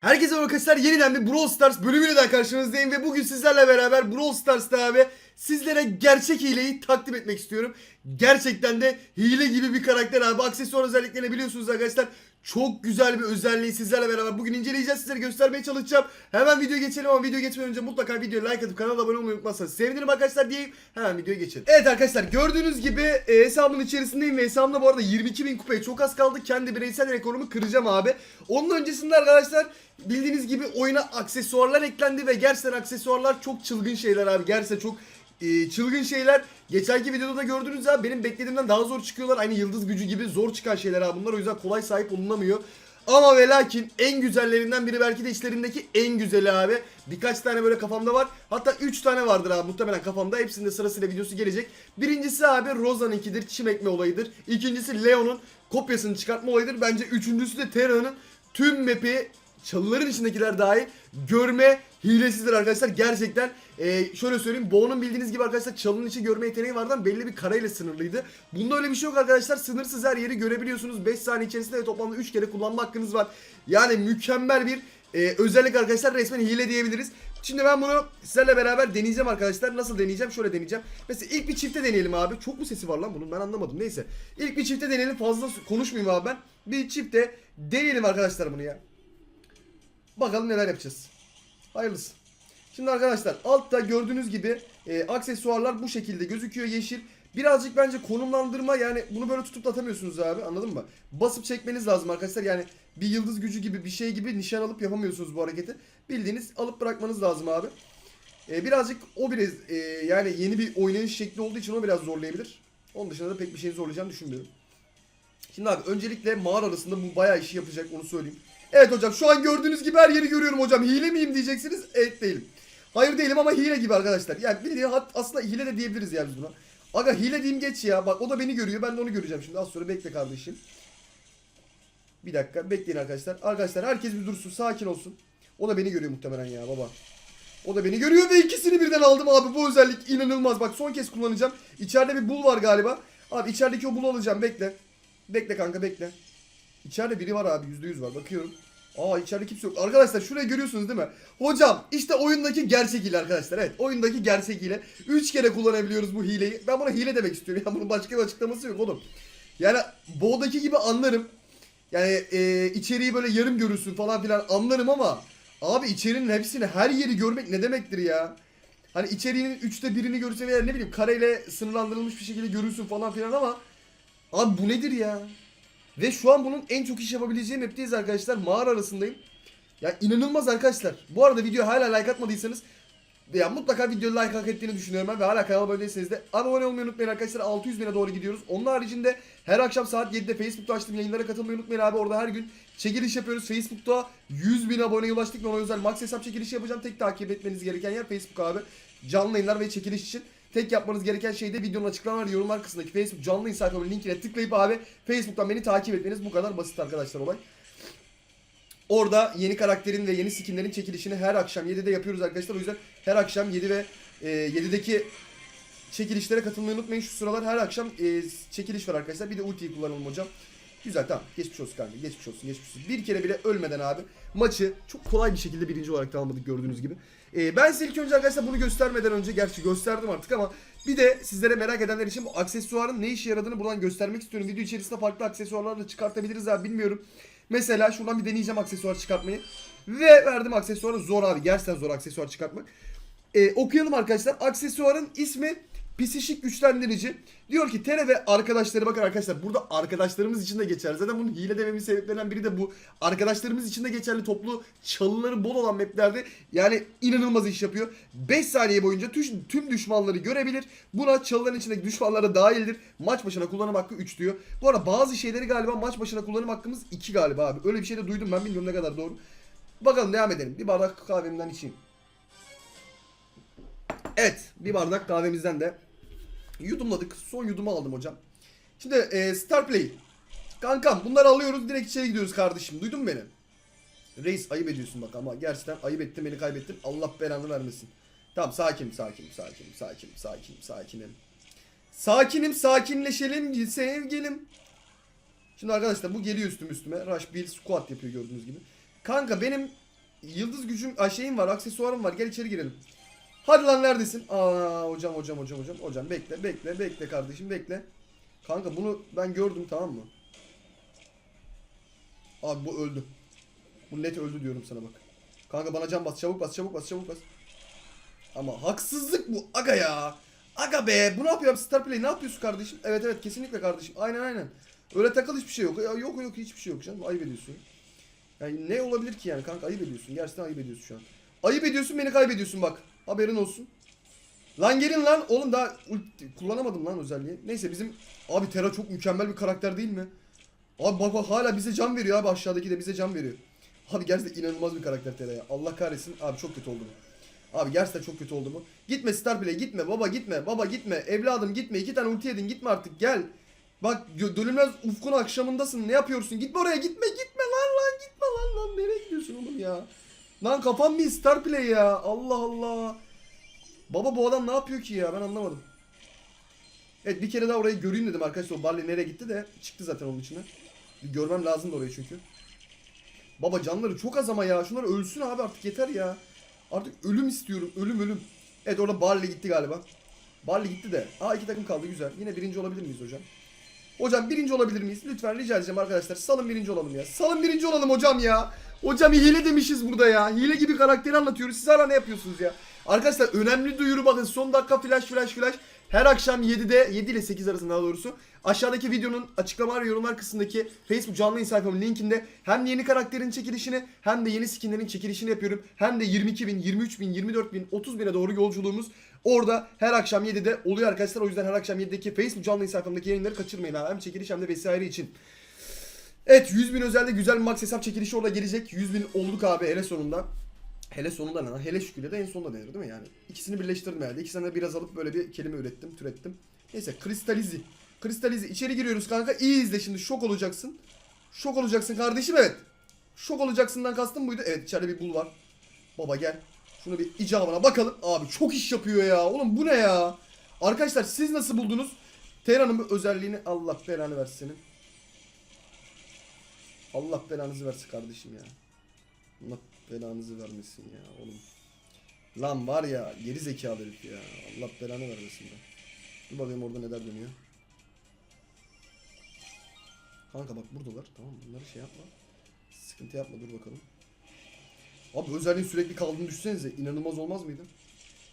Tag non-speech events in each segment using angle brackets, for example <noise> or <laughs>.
Herkese merhaba arkadaşlar yeniden bir Brawl Stars bölümüyle daha karşınızdayım ve bugün sizlerle beraber Brawl Stars'ta abi sizlere gerçek hileyi takdim etmek istiyorum. Gerçekten de hile gibi bir karakter abi. Aksesuar özelliklerini biliyorsunuz arkadaşlar. Çok güzel bir özelliği sizlerle beraber bugün inceleyeceğiz. Sizlere göstermeye çalışacağım. Hemen videoya geçelim ama video geçmeden önce mutlaka videoya like atıp kanala abone olmayı unutmazsanız sevinirim arkadaşlar diyeyim. Hemen videoya geçelim. Evet arkadaşlar gördüğünüz gibi e, hesabın içerisindeyim ve hesabımda bu arada 22.000 kupaya çok az kaldı. Kendi bireysel rekorumu kıracağım abi. Onun öncesinde arkadaşlar bildiğiniz gibi oyuna aksesuarlar eklendi ve gerçekten aksesuarlar çok çılgın şeyler abi. Gerçekten çok e, çılgın şeyler. Geçenki videoda da gördünüz abi benim beklediğimden daha zor çıkıyorlar. Aynı yıldız gücü gibi zor çıkan şeyler abi bunlar. O yüzden kolay sahip olunamıyor. Ama ve lakin en güzellerinden biri belki de içlerindeki en güzeli abi. Birkaç tane böyle kafamda var. Hatta 3 tane vardır abi muhtemelen kafamda. Hepsinde sırasıyla videosu gelecek. Birincisi abi Rosa'nınkidir. Çim ekme olayıdır. İkincisi Leon'un kopyasını çıkartma olayıdır. Bence üçüncüsü de Terra'nın tüm map'i çalıların içindekiler dahil görme hilesidir arkadaşlar. Gerçekten e, şöyle söyleyeyim. Bo'nun bildiğiniz gibi arkadaşlar çalının içi görme yeteneği vardı ama belli bir kareyle sınırlıydı. Bunda öyle bir şey yok arkadaşlar. Sınırsız her yeri görebiliyorsunuz. 5 saniye içerisinde de toplamda 3 kere kullanma hakkınız var. Yani mükemmel bir e, özellik arkadaşlar. Resmen hile diyebiliriz. Şimdi ben bunu sizlerle beraber deneyeceğim arkadaşlar. Nasıl deneyeceğim? Şöyle deneyeceğim. Mesela ilk bir çifte deneyelim abi. Çok mu sesi var lan bunun? Ben anlamadım. Neyse. İlk bir çifte deneyelim. Fazla konuşmayayım abi ben. Bir çifte deneyelim arkadaşlar bunu ya. Bakalım neler yapacağız. Hayırlısı. Şimdi arkadaşlar altta gördüğünüz gibi e, aksesuarlar bu şekilde gözüküyor yeşil. Birazcık bence konumlandırma yani bunu böyle tutup da atamıyorsunuz abi anladın mı? Basıp çekmeniz lazım arkadaşlar yani bir yıldız gücü gibi bir şey gibi nişan alıp yapamıyorsunuz bu hareketi. Bildiğiniz alıp bırakmanız lazım abi. E, birazcık o biraz e, yani yeni bir oynayış şekli olduğu için o biraz zorlayabilir. Onun dışında da pek bir şey zorlayacağını düşünmüyorum. Şimdi abi öncelikle mağara arasında bu bayağı işi yapacak onu söyleyeyim. Evet hocam şu an gördüğünüz gibi her yeri görüyorum hocam. Hile miyim diyeceksiniz. Evet değilim. Hayır değilim ama hile gibi arkadaşlar. Yani bildiğin aslında hile de diyebiliriz yani buna. Aga hile diyeyim geç ya. Bak o da beni görüyor. Ben de onu göreceğim şimdi. Az sonra bekle kardeşim. Bir dakika bekleyin arkadaşlar. Arkadaşlar herkes bir dursun. Sakin olsun. O da beni görüyor muhtemelen ya baba. O da beni görüyor ve ikisini birden aldım abi. Bu özellik inanılmaz. Bak son kez kullanacağım. İçeride bir bul var galiba. Abi içerideki o bulu alacağım. Bekle. Bekle kanka bekle. İçeride biri var abi %100 var bakıyorum. Aa içeride kimse yok. Arkadaşlar şurayı görüyorsunuz değil mi? Hocam işte oyundaki gerçek hile arkadaşlar. Evet oyundaki gerçek hile. 3 kere kullanabiliyoruz bu hileyi. Ben buna hile demek istiyorum. <laughs> Ya bunun başka bir açıklaması yok oğlum. Yani Bo'daki gibi anlarım. Yani e, içeriği böyle yarım görürsün falan filan anlarım ama abi içerinin hepsini her yeri görmek ne demektir ya? Hani içeriğinin üçte birini görürsen veya ne bileyim kareyle sınırlandırılmış bir şekilde görürsün falan filan ama abi bu nedir ya? Ve şu an bunun en çok iş yapabileceği map'teyiz arkadaşlar. Mağara arasındayım. Ya inanılmaz arkadaşlar. Bu arada video hala like atmadıysanız ya mutlaka videoya like hak ettiğini düşünüyorum ben ve hala kanalıma abone değilseniz de abone olmayı unutmayın arkadaşlar 600 bine doğru gidiyoruz. Onun haricinde her akşam saat 7'de Facebook'ta açtığım yayınlara katılmayı unutmayın abi orada her gün çekiliş yapıyoruz. Facebook'ta 100 bin aboneye ulaştık ve ona özel max hesap çekilişi yapacağım. Tek takip etmeniz gereken yer Facebook abi. Canlı yayınlar ve çekiliş için Tek yapmanız gereken şey de videonun açıklama ve yorumlar kısmındaki Facebook canlı sayfamın linkine tıklayıp abi Facebook'tan beni takip etmeniz bu kadar basit arkadaşlar olay. Orada yeni karakterin ve yeni skinlerin çekilişini her akşam 7'de yapıyoruz arkadaşlar. O yüzden her akşam 7 ve e, 7'deki çekilişlere katılmayı unutmayın. Şu sıralar her akşam e, çekiliş var arkadaşlar. Bir de ultiyi kullanalım hocam. Güzel tamam. Geçmiş olsun kanka. Geçmiş olsun. Geçmiş olsun. Bir kere bile ölmeden abi maçı çok kolay bir şekilde birinci olarak tamamladık gördüğünüz gibi. Ee, ben size ilk önce arkadaşlar bunu göstermeden önce gerçi gösterdim artık ama bir de sizlere merak edenler için bu aksesuarın ne işe yaradığını buradan göstermek istiyorum. Video içerisinde farklı aksesuarlar da çıkartabiliriz abi bilmiyorum. Mesela şuradan bir deneyeceğim aksesuar çıkartmayı. Ve verdim aksesuarı zor abi. Gerçekten zor aksesuar çıkartmak. Ee, okuyalım arkadaşlar. Aksesuarın ismi Psişik güçlendirici. Diyor ki Tere ve arkadaşları bakın arkadaşlar burada arkadaşlarımız için de geçerli. Zaten bunun hile dememin sebeplerinden biri de bu. Arkadaşlarımız için de geçerli toplu çalıları bol olan maplerde yani inanılmaz iş yapıyor. 5 saniye boyunca tüm, düşmanları görebilir. Buna çalıların içindeki düşmanlara dahildir. Maç başına kullanım hakkı 3 diyor. Bu arada bazı şeyleri galiba maç başına kullanım hakkımız 2 galiba abi. Öyle bir şey de duydum ben bilmiyorum ne kadar doğru. Bakalım devam edelim. Bir bardak kahvemden içeyim. Evet bir bardak kahvemizden de yudumladık. Son yudumu aldım hocam. Şimdi e, Star Play. Kankam bunları alıyoruz direkt içeri gidiyoruz kardeşim. Duydun mu beni? Reis ayıp ediyorsun bak ama gerçekten ayıp ettin beni kaybettin. Allah belanı vermesin. Tamam sakinim sakinim sakinim sakinim sakinim sakinim. Sakinim sakinleşelim sevgilim. Şimdi arkadaşlar bu geliyor üstüme üstüme. Rush Bill squat yapıyor gördüğünüz gibi. Kanka benim yıldız gücüm şeyim var aksesuarım var gel içeri girelim. Hadi lan neredesin? Aa hocam hocam hocam hocam hocam bekle bekle bekle kardeşim bekle. Kanka bunu ben gördüm tamam mı? Abi bu öldü. Bu net öldü diyorum sana bak. Kanka bana can bas çabuk bas çabuk bas çabuk bas. Ama haksızlık bu aga ya. Aga be bu ne yapıyor Star Play ne yapıyorsun kardeşim? Evet evet kesinlikle kardeşim aynen aynen. Öyle takıl hiçbir şey yok. Ya, yok yok hiçbir şey yok canım ayıp ediyorsun. Yani ne olabilir ki yani kanka ayıp ediyorsun. Gerçekten ayıp ediyorsun şu an. Ayıp ediyorsun beni kaybediyorsun bak. Haberin olsun. Lan gelin lan. Oğlum daha kullanamadım lan özelliği. Neyse bizim abi Terra çok mükemmel bir karakter değil mi? Abi bak bak hala bize can veriyor abi aşağıdaki de bize can veriyor. Abi gerçekten inanılmaz bir karakter Terra ya. Allah kahretsin. Abi çok kötü oldu bu. Abi gerçekten çok kötü oldu bu. Gitme Star Play gitme baba gitme baba gitme evladım gitme iki tane ulti yedin gitme artık gel. Bak dönülmez ufkun akşamındasın ne yapıyorsun gitme oraya gitme gitme lan lan gitme lan lan nereye gidiyorsun oğlum ya. Lan kafam bir Star Play ya Allah Allah. Baba bu adam ne yapıyor ki ya ben anlamadım. Evet bir kere daha orayı göreyim dedim arkadaşlar o Barley nereye gitti de çıktı zaten onun içine. Bir görmem lazımdı orayı çünkü. Baba canları çok az ama ya şunlar ölsün abi artık yeter ya. Artık ölüm istiyorum ölüm ölüm. Evet orada Barley gitti galiba. Barley gitti de. Aa iki takım kaldı güzel. Yine birinci olabilir miyiz hocam? Hocam birinci olabilir miyiz? Lütfen rica edeceğim arkadaşlar. Salın birinci olalım ya. Salın birinci olalım hocam ya. Hocam hile demişiz burada ya. Hile gibi karakteri anlatıyoruz. Siz hala ne yapıyorsunuz ya? Arkadaşlar önemli duyuru bakın. Son dakika flash flash flash. Her akşam 7'de 7 ile 8 arasında daha doğrusu. Aşağıdaki videonun açıklama ve yorumlar kısmındaki Facebook canlı yayın sayfamın linkinde hem yeni karakterin çekilişini hem de yeni skinlerin çekilişini yapıyorum. Hem de 22 bin, 23 bin, 24 bin, 30 bine doğru yolculuğumuz orada her akşam 7'de oluyor arkadaşlar. O yüzden her akşam 7'deki Facebook canlı yayın sayfamdaki yayınları kaçırmayın. Hem çekiliş hem de vesaire için. Evet 100 bin özelde güzel bir max hesap çekilişi orada gelecek. 100 bin olduk abi hele sonunda. Hele sonunda ne lan? Hele şükür de en sonunda denir değil mi yani? İkisini birleştirdim herhalde. İkisinden de biraz alıp böyle bir kelime ürettim, türettim. Neyse kristalizi. Kristalizi içeri giriyoruz kanka. İyi izle şimdi şok olacaksın. Şok olacaksın kardeşim evet. Şok olacaksından kastım buydu. Evet içeride bir bul var. Baba gel. Şunu bir icabına bakalım. Abi çok iş yapıyor ya. Oğlum bu ne ya? Arkadaşlar siz nasıl buldunuz? Terra'nın bu özelliğini Allah belanı versin. Allah belanızı versin kardeşim ya. Allah belanızı vermesin ya oğlum. Lan var ya geri zekalı herif ya. Allah belanı vermesin de. Dur bakayım orada neler dönüyor. Kanka bak buradalar tamam bunları şey yapma. Sıkıntı yapma dur bakalım. Abi özelliğin sürekli kaldığını düşünsenize inanılmaz olmaz mıydı?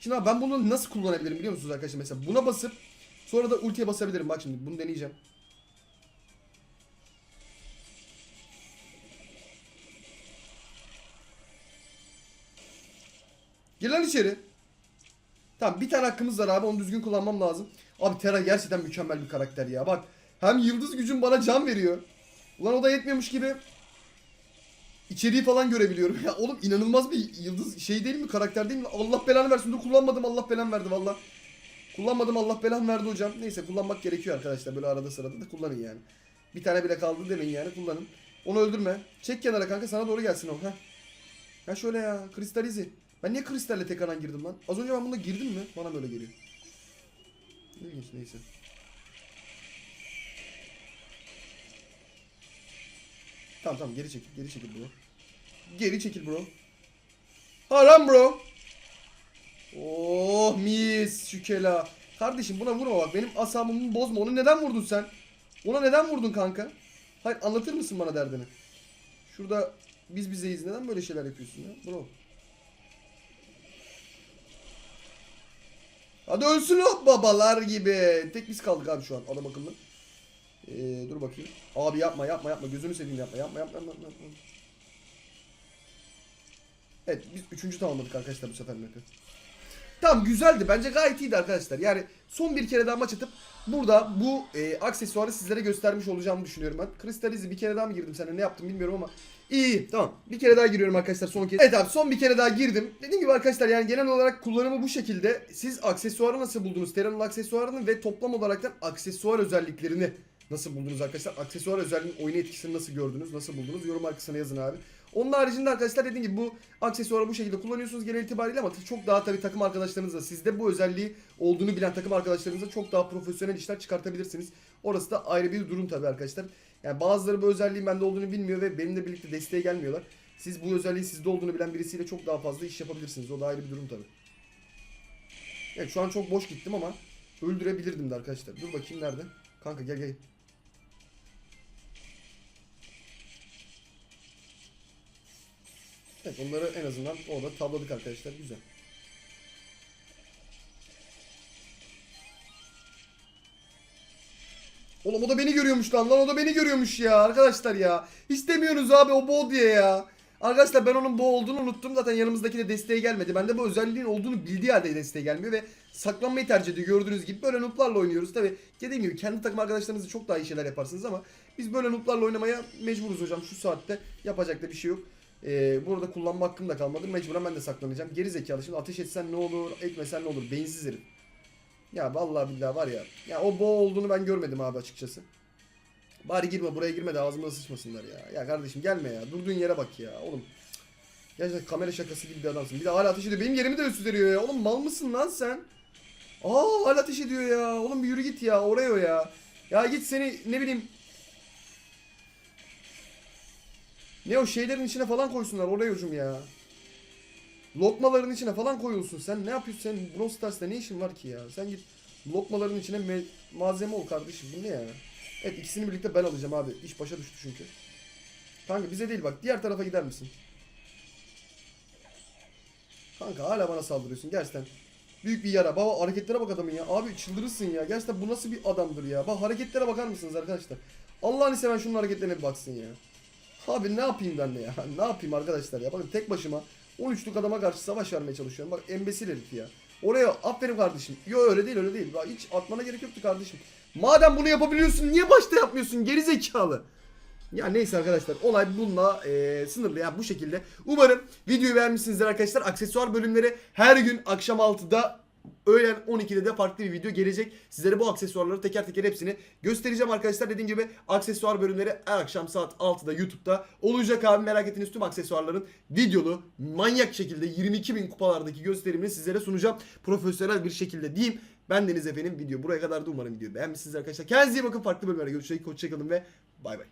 Şimdi abi ben bunu nasıl kullanabilirim biliyor musunuz arkadaşlar? Mesela buna basıp sonra da ultiye basabilirim. Bak şimdi bunu deneyeceğim. Gir lan içeri. Tamam bir tane hakkımız var abi onu düzgün kullanmam lazım. Abi Terra gerçekten mükemmel bir karakter ya. Bak hem yıldız gücün bana can veriyor. Ulan o da yetmiyormuş gibi içeriği falan görebiliyorum. <laughs> Ya oğlum inanılmaz bir yıldız şey değil mi karakter değil mi? Allah belanı versin. Dur kullanmadım Allah belanı verdi valla. Kullanmadım Allah belanı verdi hocam. Neyse kullanmak gerekiyor arkadaşlar böyle arada sırada da kullanın yani. Bir tane bile kaldı demeyin yani kullanın. Onu öldürme. Çek kenara kanka sana doğru gelsin o. Heh. Ha şöyle ya kristalizi. Ben niye kristalle tekrardan girdim lan? Az önce ben bunda girdim mi? Bana böyle geliyor. İlginç neyse. Tamam tamam geri çekil geri çekil bro. Geri çekil bro. Haram bro. Oh mis şükela. Kardeşim buna vurma bak benim asabımı bozma. Onu neden vurdun sen? Ona neden vurdun kanka? Hayır anlatır mısın bana derdini? Şurada biz bizeyiz neden böyle şeyler yapıyorsun ya bro? Hadi ölsün o babalar gibi. Tek biz kaldık abi şu an adam akıllı. Ee, dur bakayım. Abi yapma yapma yapma gözünü seveyim yapma yapma yapma yapma. yapma. Evet biz üçüncü tamamladık arkadaşlar bu sefer map'i. Tamam güzeldi bence gayet iyiydi arkadaşlar. Yani son bir kere daha maç atıp burada bu e, aksesuarı sizlere göstermiş olacağımı düşünüyorum ben. Kristalizi bir kere daha mı girdim sana ne yaptım bilmiyorum ama iyi tamam. Bir kere daha giriyorum arkadaşlar son kez. Evet abi son bir kere daha girdim. Dediğim gibi arkadaşlar yani genel olarak kullanımı bu şekilde. Siz aksesuarı nasıl buldunuz? Terra'nın aksesuarını ve toplam olaraktan aksesuar özelliklerini nasıl buldunuz arkadaşlar? Aksesuar özelliğinin oyun etkisini nasıl gördünüz? Nasıl buldunuz? Yorum kısmına yazın abi. Onun haricinde arkadaşlar dediğim gibi bu aksesuarı bu şekilde kullanıyorsunuz genel itibariyle ama çok daha tabii takım arkadaşlarınızla sizde bu özelliği olduğunu bilen takım arkadaşlarınızla çok daha profesyonel işler çıkartabilirsiniz. Orası da ayrı bir durum tabii arkadaşlar. Yani bazıları bu özelliğin bende olduğunu bilmiyor ve benimle birlikte desteğe gelmiyorlar. Siz bu özelliğin sizde olduğunu bilen birisiyle çok daha fazla iş yapabilirsiniz. O da ayrı bir durum tabii. Evet şu an çok boş gittim ama öldürebilirdim de arkadaşlar. Dur bakayım nerede? Kanka gel gel. Evet onları en azından orada tabladık arkadaşlar. Güzel. Oğlum o da beni görüyormuş lan lan o da beni görüyormuş ya arkadaşlar ya. İstemiyorsunuz abi o bo diye ya. Arkadaşlar ben onun bo olduğunu unuttum zaten yanımızdaki de desteğe gelmedi. Bende bu özelliğin olduğunu bildiği halde desteğe gelmiyor ve saklanmayı tercih ediyor gördüğünüz gibi. Böyle nooblarla oynuyoruz tabi. Dediğim gibi kendi takım arkadaşlarınızla çok daha iyi şeyler yaparsınız ama biz böyle nooblarla oynamaya mecburuz hocam şu saatte. Yapacak da bir şey yok. Ee, burada kullanma hakkım da kalmadı. Mecburen ben de saklanacağım. Geri zekalı şimdi ateş etsen ne olur, etmesen ne olur. Beyinsiz herif. Ya vallahi billahi var ya. Ya o bo olduğunu ben görmedim abi açıkçası. Bari girme buraya girme de ağzıma sıçmasınlar ya. Ya kardeşim gelme ya. Durduğun yere bak ya. Oğlum. Gerçekten kamera şakası gibi bir adamsın. Bir de hala ateş ediyor. Benim yerimi de üstü veriyor ya. Oğlum mal mısın lan sen? Aa hala ateş ediyor ya. Oğlum bir yürü git ya. Oraya ya. Ya git seni ne bileyim. Ne o şeylerin içine falan koysunlar oraya hocam ya. Lokmaların içine falan koyulsun. Sen ne yapıyorsun sen Brawl Stars'ta ne işin var ki ya? Sen git lokmaların içine me- malzeme ol kardeşim. Bu ne ya? Evet ikisini birlikte ben alacağım abi. İş başa düştü çünkü. Kanka bize değil bak diğer tarafa gider misin? Kanka hala bana saldırıyorsun gerçekten. Büyük bir yara. Baba hareketlere bak adamın ya. Abi çıldırırsın ya. Gerçekten bu nasıl bir adamdır ya. Bak hareketlere bakar mısınız arkadaşlar? Allah'ını seven şunun hareketlerine bir baksın ya. Abi ne yapayım ben de ya? <laughs> Ne yapayım arkadaşlar ya? Bakın tek başıma 13'lük adama karşı savaş vermeye çalışıyorum. Bak embesil herif ya. Oraya aferin kardeşim. Yo öyle değil öyle değil. Hiç atmana gerek yoktu kardeşim. Madem bunu yapabiliyorsun niye başta yapmıyorsun geri zekalı? Ya neyse arkadaşlar olay bununla e, sınırlı ya bu şekilde. Umarım videoyu beğenmişsinizdir arkadaşlar. Aksesuar bölümleri her gün akşam 6'da öğlen 12'de de farklı bir video gelecek. Sizlere bu aksesuarları teker teker hepsini göstereceğim arkadaşlar. Dediğim gibi aksesuar bölümleri her akşam saat 6'da YouTube'da olacak abi. Merak ettiğiniz tüm aksesuarların videolu manyak şekilde 22 bin kupalardaki gösterimini sizlere sunacağım. Profesyonel bir şekilde diyeyim. Ben Deniz efendim video buraya kadar da umarım videoyu beğenmişsiniz arkadaşlar. Kendinize iyi bakın farklı bölümlere görüşmek. Hoşçakalın ve bay bay.